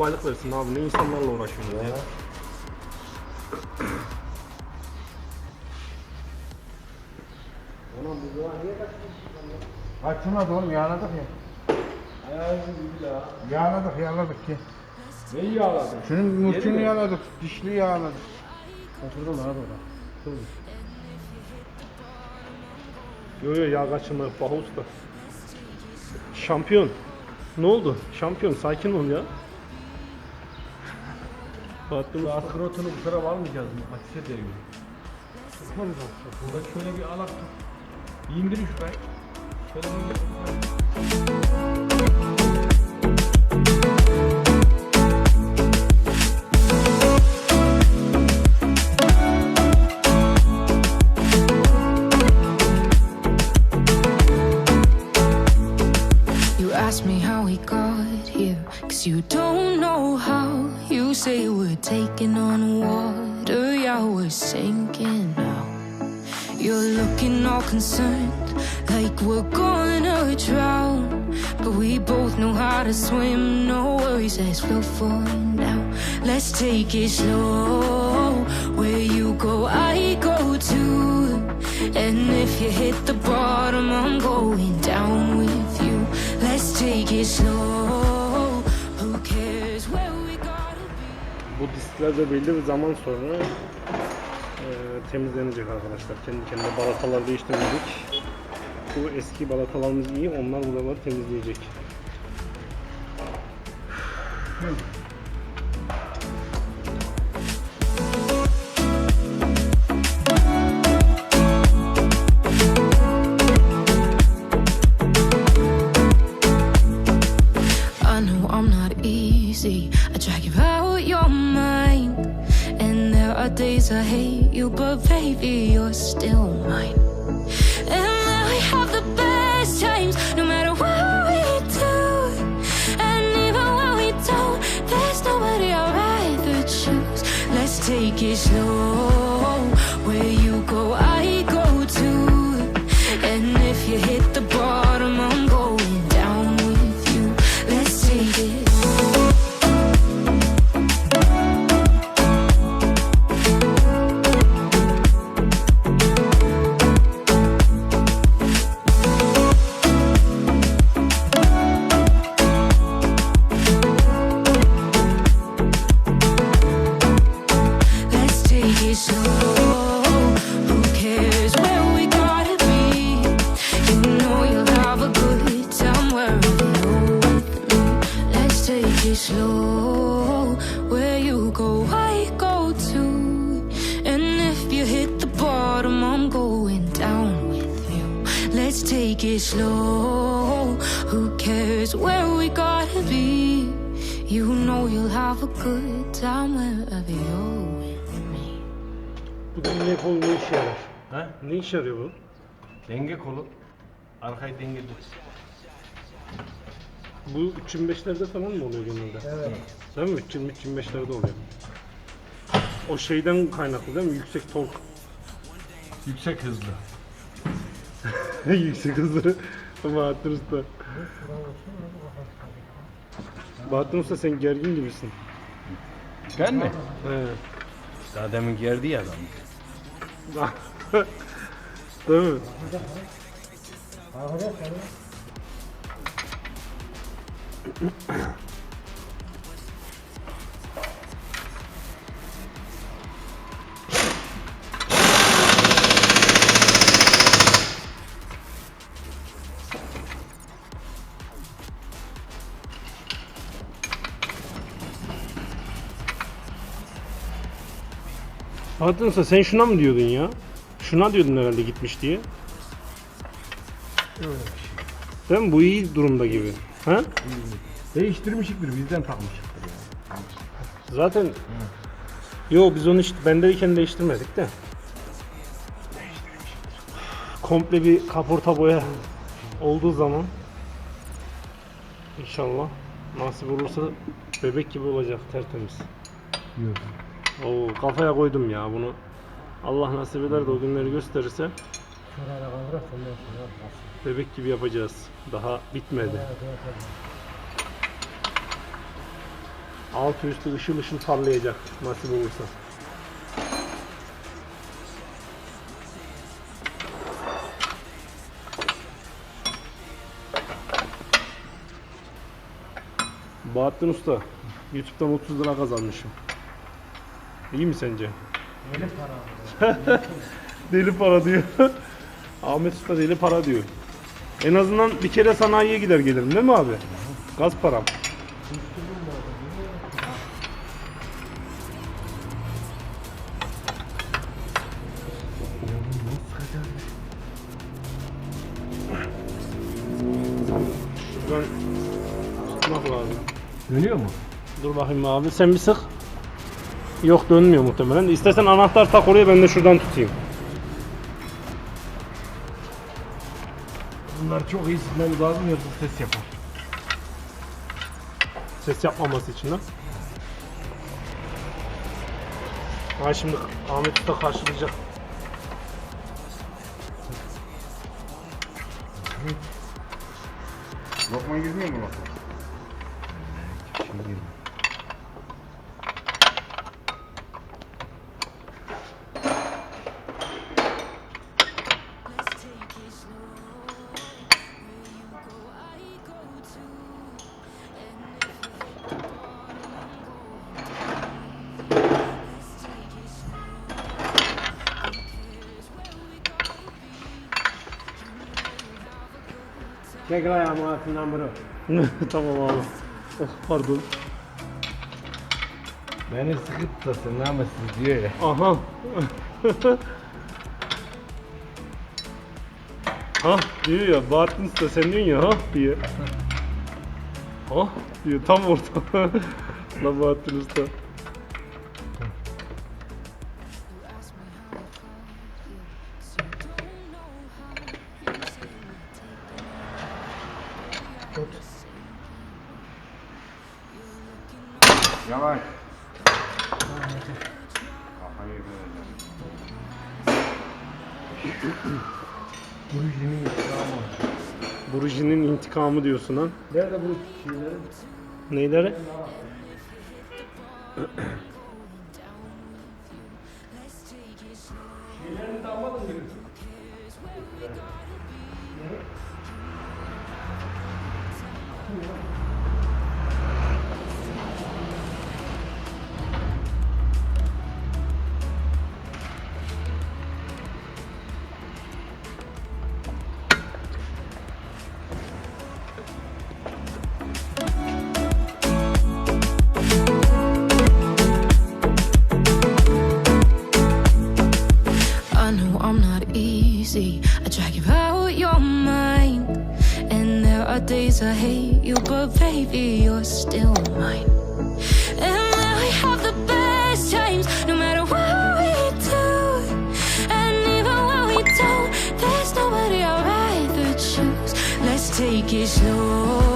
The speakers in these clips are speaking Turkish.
kolaylık versin abi. Ne insanlarla uğraşıyorsun ya. Açmadı oğlum yağladık ya. Yağladık yağladık ki. Neyi yağladın? Şunun murçunu yağladık. Dişli yağladık. Oturdum abi orada. Yo yo yağ kaçırma yok Baha Usta. Şampiyon. Ne oldu? Şampiyon sakin ol ya. Bahattin Usta. Akrotunu bu tarafa almayacağız mı? Ateşe değiyor. Burada şöyle bir alak tut. İndir şurayı. Şöyle bir You ask say we're taking on water, yeah, we're sinking now. You're looking all concerned, like we're gonna drown. But we both know how to swim, no worries, let's flow for now. Let's take it slow. Where you go, I go too. And if you hit the bottom, I'm going down with you. Let's take it slow. Diskler de belli bir zaman sonra e, temizlenecek arkadaşlar. Kendi kendine balatalar değiştirmedik. Bu eski balatalarımız iyi. Onlar buraları temizleyecek. I you're still mine. You know you'll have a good time wherever you're with me. Bu denge kolu ne işe yarar? Ha? Ne işe yarıyor bu? Denge kolu. Arkayı dengede. Bu 325'lerde falan mı oluyor genelde? Evet. Değil mi? 320-325'lerde oluyor. O şeyden kaynaklı değil mi? Yüksek tork. Yüksek hızlı. Yüksek hızlı. Bahattin Usta. Bahattin Usta sen gergin gibisin. Ben mi? Evet. Daha demin gerdi ya adam. Değil mi? Usta sen şuna mı diyordun ya? Şuna diyordun herhalde gitmiş diye. Değil mi? Bu iyi durumda gibi. Ha? Değiştirmişiktir bizden takmışıktır ya. Zaten Yo biz onu işte bendeyken değiştirmedik de. Komple bir kaporta boya olduğu zaman inşallah nasip olursa bebek gibi olacak tertemiz. Yok. Oo kafaya koydum ya bunu. Allah nasip eder de o günleri gösterirse bebek gibi yapacağız. Daha bitmedi. Altı üstü ışıl ışıl parlayacak nasip olursa. Bahattin Usta, YouTube'dan 30 lira kazanmışım. İyi mi sence? Öyle para. Deli para diyor. Ahmet Usta deli para diyor. En azından bir kere sanayiye gider gelirim değil mi abi? Gaz param. Dönüyor mu? Dur bakayım abi sen bir sık. Yok dönmüyor muhtemelen. İstersen anahtar tak oraya ben de şuradan tutayım. Bunlar çok iyi sıkmamız lazım yoksa ses yapar. Ses yapmaması için ha. Ha şimdi Ahmet Usta karşılayacak. Lokma girmiyor mu lokma? Çek ayağımı altından bırak. tamam abi. Oh pardon. Beni sıkı tutasın namussuz diyor ya. Aha. ha diyor ya Bahattin Usta sen diyorsun ya ha diye. Ha diyor tam orta. La Bahattin Usta. İntikamı diyorsun ha. Nerede bu şeyleri? Neyleri? Days I hate you, but baby, you're still mine. And we have the best times, no matter what we do. And even when we don't, there's nobody I'd rather choose. Let's take it slow.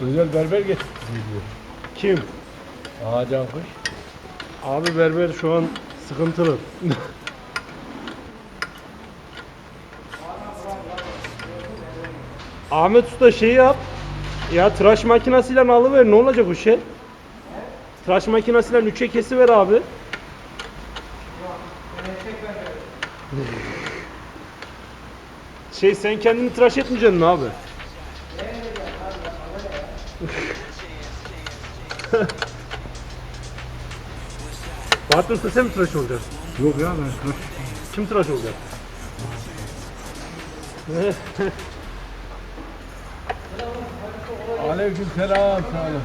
Özel berber getirdi diyor. Kim? Ağacan kuş. Abi berber şu an sıkıntılı. Ahmet Usta şey yap. Ya tıraş makinesiyle alıver ne olacak o şey? Tıraş makinesiyle üçe kesiver abi. Şey sen kendini tıraş etmeyeceksin abi? Bahattin Usta sen mi tıraş olacaksın? Yok ya ben tıraş. Kim tıraş olacak? Aleyküm selam. Sağ olun.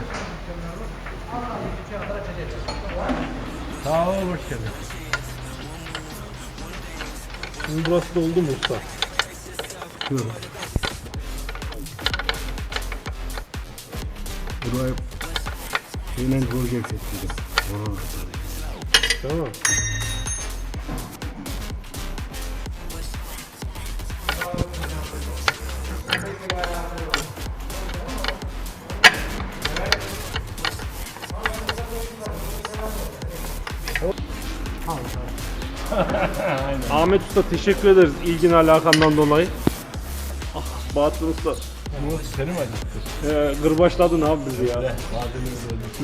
Sağ ol, hoş geldin. Şimdi burası doldu mu usta? Burayı yine zor gevşeteceğiz. Tamam. Ahmet Usta teşekkür ederiz ilgin alakandan dolayı. Ah, Bahattin Usta Bu seni mi acıttı? ee, gırbaçladın abi bizi ya. Öyle oldu.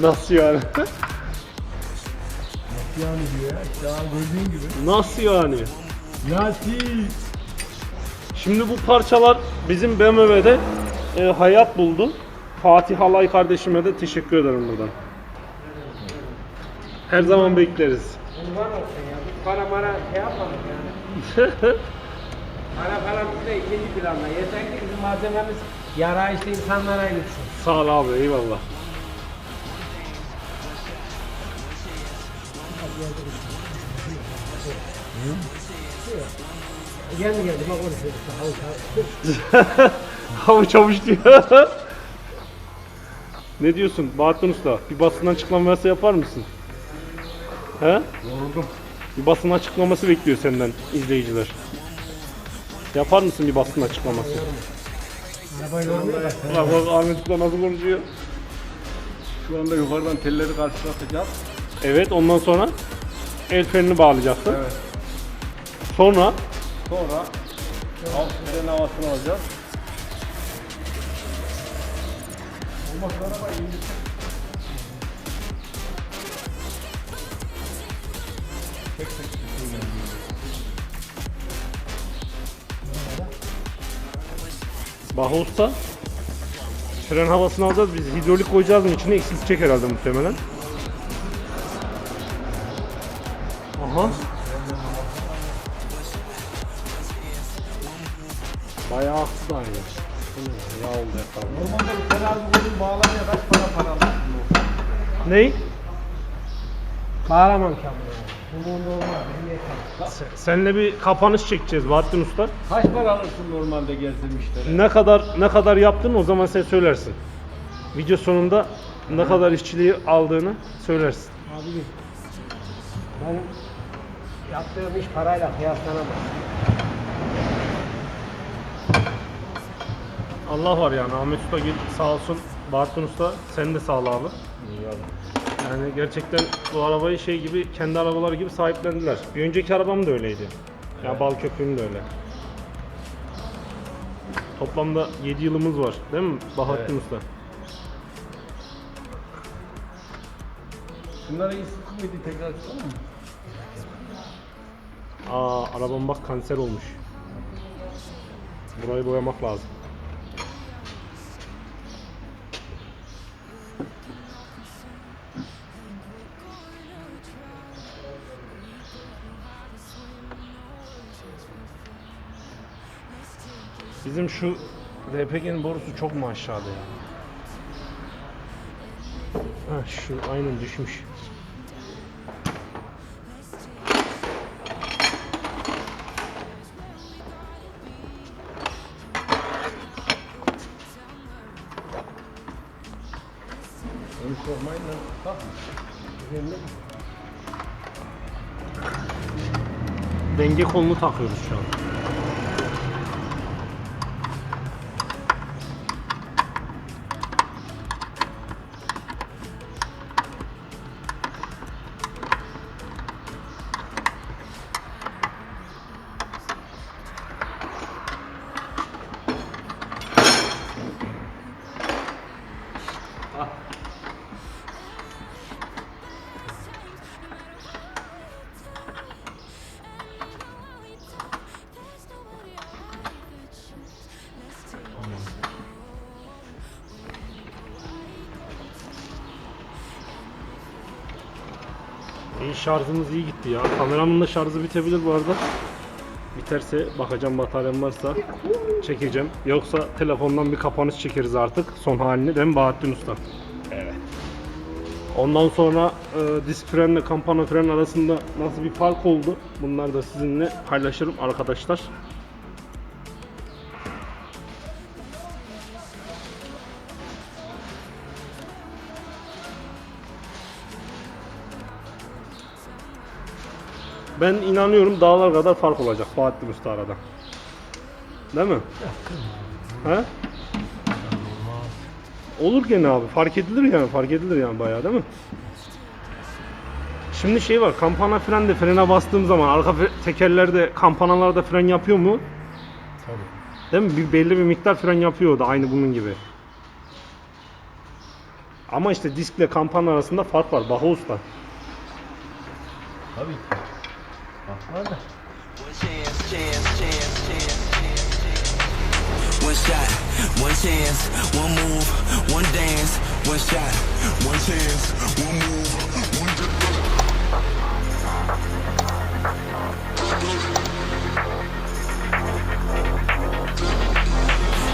Nasıl yani? Yani diyor ya, işte abi gördüğün gibi. Nasıl yani? Yati. Şimdi bu parçalar bizim BMW'de e, hayat buldu. Fatih Halay kardeşime de teşekkür ederim buradan. Her zaman bekleriz. Kurban olsun ya. Biz para mara şey yapmadık yani. Para falan bizde ikinci planda. Yeter ki bizim malzememiz yara işte insanlara gitsin. Sağ ol abi eyvallah. Geldi geldi bak konuşuyoruz. Havuç havuç. Havuç havuç diyor. ne diyorsun Bahattin Usta? Bir basın açıklaması yapar mısın? He? Yoruldum. Bir basın açıklaması bekliyor senden izleyiciler. Yapar mısın bir basın açıklaması? Arabayı görmüyor bak. Bak bak Ahmet Usta nasıl konuşuyor. Şu anda yukarıdan telleri karşılatacağız. Evet ondan sonra el frenini bağlayacaksın. Evet. Sonra Sonra fren havasını alacağız. Olmazsa arabayı indirsin. Tek tek tutuyor. Baha Usta fren havasını alacağız. Biz hidrolik koyacağız mı içine eksiltecek herhalde muhtemelen. Aha. Bayağı aktı da aynı. Yağ oldu etrafı. Normalde bir kolun bağlamaya kaç para para alırsın? Ney? Bağlamam ki bunu. Yeter. Se- Seninle bir kapanış çekeceğiz Bahattin Usta. Kaç para alırsın normalde gezdim işlere? Ne kadar ne kadar yaptın o zaman sen söylersin. Video sonunda ne kadar işçiliği aldığını söylersin. Abi benim yaptığım iş parayla kıyaslanamaz. Allah var yani Ahmet Usta gel sağ olsun Bahattin Usta sen de sağ ol abi. Yani gerçekten bu arabayı şey gibi kendi arabaları gibi sahiplendiler. Bir önceki arabam da öyleydi. Ya bal köpüğüm de öyle. Toplamda 7 yılımız var değil mi Bahattin Usta? Şunları iyi sıkı mıydı tekrar tutalım mı? Aa arabam bak kanser olmuş. Burayı boyamak lazım. Bizim şu RPG'nin borusu çok mu aşağıda ya? Ha şu aynen düşmüş. Denge kolunu takıyoruz şu an. Şarjımız iyi gitti ya. Kameramın da şarjı bitebilir bu arada. Biterse bakacağım bataryam varsa çekeceğim. Yoksa telefondan bir kapanış çekeriz artık. Son halini değil mi Bahattin Usta? Evet. Ondan sonra e, disk frenle kampana fren arasında nasıl bir fark oldu? Bunları da sizinle paylaşırım arkadaşlar. Ben inanıyorum dağlar kadar fark olacak Bahattin Usta arada. Değil mi? He? Olur gene abi. Fark edilir yani. Fark edilir yani bayağı değil mi? Şimdi şey var. Kampana fren de frene bastığım zaman arka tekerlerde kampanalarda fren yapıyor mu? Tabii. Değil mi? Bir belli bir miktar fren yapıyor da aynı bunun gibi. Ama işte diskle kampana arasında fark var. Baha Usta. Tabii da. One shot, one chance, one move, one dance. One shot, one chance, one move, one dance.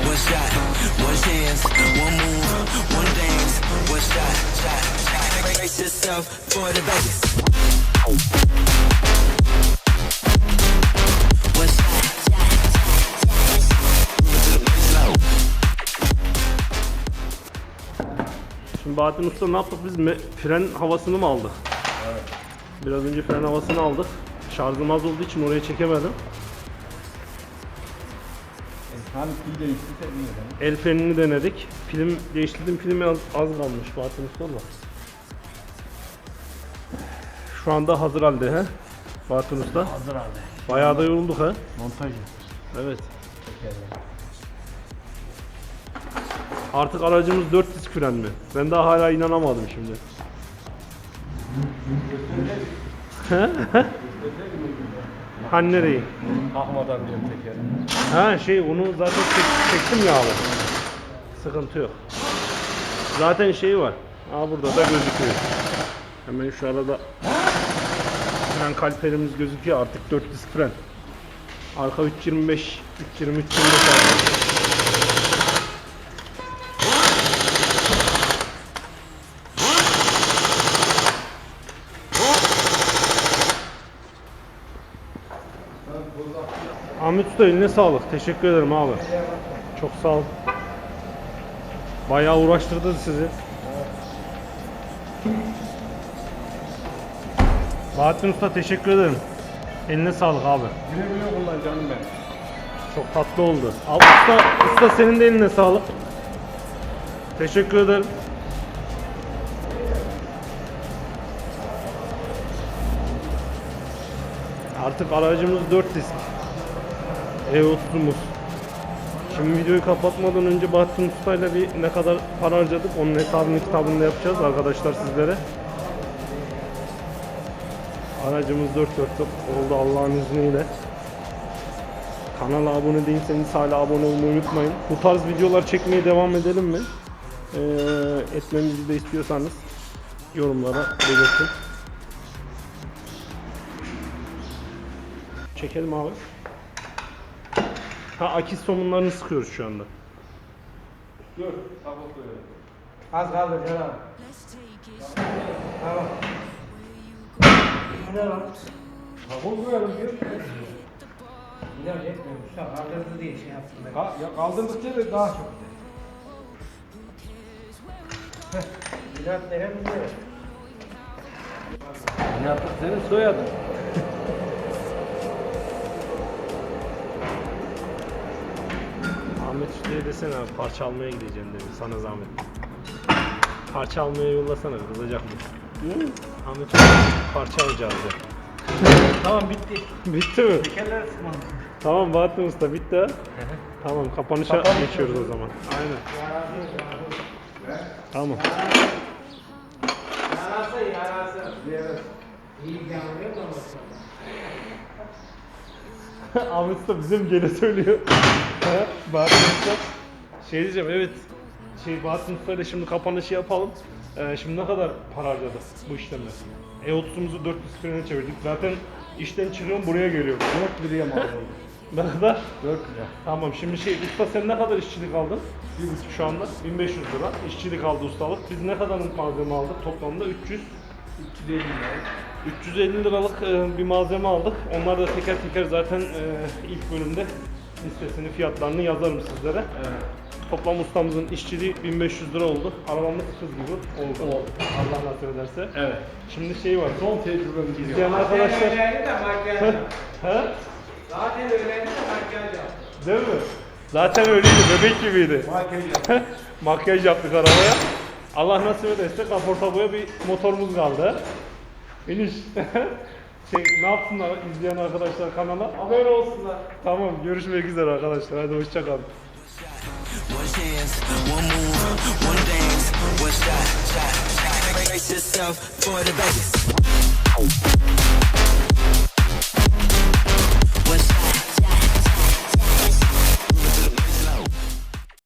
One shot, one chance, one move, one dance. One shot, shot, shot. Brace yourself for the Vegas. Bahattin Usta ne yaptık biz? Me- fren havasını mı aldık? Biraz önce fren havasını aldık. Şarjım az olduğu için oraya çekemedim. Pil olur. El frenini denedik. Film değiştirdim. Film az, az kalmış Bahattin Usta da. Şu anda hazır halde he. Bahattin Usta. Hazır halde. Bayağı da yorulduk he. Montajı. Evet. Artık aracımız 4 disk fren mi? Ben daha hala inanamadım şimdi. hani nereyi? Kalkmadan diyorum tekeri. Ha şey onu zaten çek- çektim ya abi. Sıkıntı yok. Zaten şey var. Aa burada da gözüküyor. Hemen şu arada fren kalperimiz gözüküyor artık 4 disk fren. Arka 325 320 325 arka. Usta eline sağlık. Teşekkür ederim abi. Çok sağ ol. Bayağı uğraştırdı sizi. Bahattin Usta teşekkür ederim. Eline sağlık abi. Güle güle kullan canım benim. Çok tatlı oldu. Abi usta, usta senin de eline sağlık. Teşekkür ederim. Artık aracımız 4 disk. E30'umuz. Şimdi videoyu kapatmadan önce Bahattin Usta'yla bir ne kadar para harcadık onun hesabını kitabını da yapacağız arkadaşlar sizlere. Aracımız 4 dörtlük oldu Allah'ın izniyle. Kanala abone değilseniz hala abone olmayı unutmayın. Bu tarz videolar çekmeye devam edelim mi? Ee, etmemizi de istiyorsanız yorumlara belirtin. Çekelim abi. Ha akis somunlarını sıkıyoruz şu anda. Dur, tabak koyalım. Az kaldı canım. Tamam. Bu ne lan? Kabul koyalım diyor. Ya yetmiyormuş. Tamam, kaldırdı diye şey yaptım ben. Ka- ya kaldırdıkça da daha çok. Biraz nereye buluyor? Ne yaptık senin soyadın? Ahmet Usta'ya desene abi parça almaya gideceğim dedi sana zahmet. Parça almaya yollasana kızacak mı? Ahmet Usta parça alacağız ya. Tamam bitti. Bitti mi? Tekerler sıkmadım. Tamam Bahattin Usta bitti ha. Tamam kapanışa geçiyoruz o zaman. Aynen. Tamam. Yarası yarası. İyi da ama. Ahmet Usta bizim gene söylüyor. Usta. Şey diyeceğim evet. şey Bahattin Usta'yla şimdi kapanışı yapalım. Ee, şimdi ne kadar para harcadık bu işleme? E30'umuzu 400 frene çevirdik. Zaten işten çıkıyorum buraya geliyorum. 4 liraya mal. Ne kadar? 4 lira. Tamam şimdi şey usta sen ne kadar işçilik aldın? Şu anda 1500 lira işçilik aldı ustalık. Biz ne kadar malzeme aldık? Toplamda 300 350 lira. 350 liralık e, bir malzeme aldık. Onlar da teker teker zaten e, ilk bölümde listesini, fiyatlarını yazarım sizlere. Toplam ustamızın işçiliği 1500 lira oldu. Arabamız kız gibi oldu. Oldu. Allah nasip ederse. Evet. Şimdi şey var. Son tecrübemiz diyor. İzleyen arkadaşlar... Zaten öyleydi de makyaj yap. He? Zaten öyleydi de makyaj yap. Değil mi? Zaten öyleydi, bebek gibiydi. Makyaj yap. Makyaj yaptık arabaya. Allah nasip ederse kaporta boya bir motorumuz kaldı. İniş. şey, ne yapsınlar izleyen arkadaşlar kanala? Abone olsunlar. Tamam görüşmek üzere arkadaşlar. Hadi hoşçakalın. One chance, one move, one dance, one shot, shot, shot. Brace yourself for the Vegas.